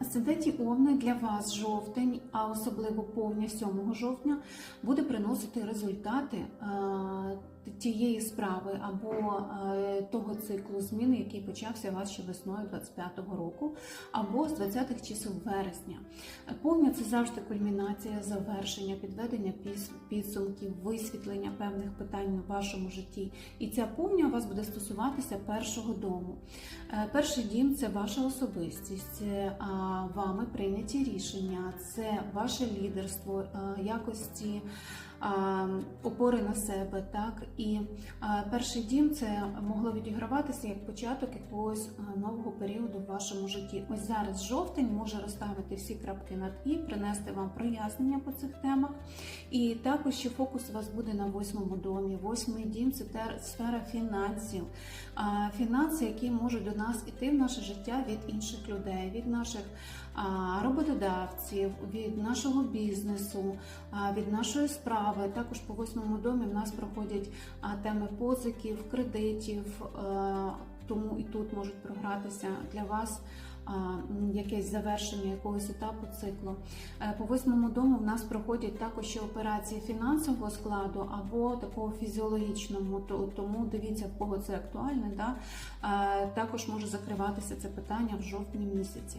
Асценденті Овни для вас жовтень, а особливо повня 7 жовтня, буде приносити результати е, тієї справи або е, того циклу зміни, який почався у вас ще весною 25-го року, або з 20-х чисел вересня. Повня це завжди кульмінація, завершення, підведення підсумків, висвітлення певних питань в вашому житті. І ця повня у вас буде стосуватися першого дому. Е, Перший дім це ваша особистість, вами прийняті рішення, це ваше лідерство, е, якості опори на себе. Так і перший дім це могло відіграватися як початок якогось нового періоду в вашому житті. Ось зараз жовтень може розставити всі крапки над і, принести вам прояснення по цих темах. І також ще фокус у вас буде на восьмому домі. Восьмий дім це сфера фінансів. Фінанси, які можуть до нас іти в наше життя від інших людей, від наших роботодавців, від нашого бізнесу, від нашої справи. Також по восьмому домі в нас проходять теми позиків, кредитів. е, Тому і тут можуть програтися для вас якесь завершення якогось етапу циклу. Е, По восьмому дому в нас проходять також ще операції фінансового складу або такого фізіологічного. То- Тому дивіться, в кого це актуальне. Да? Е, Також може закриватися це питання в жовтні місяці.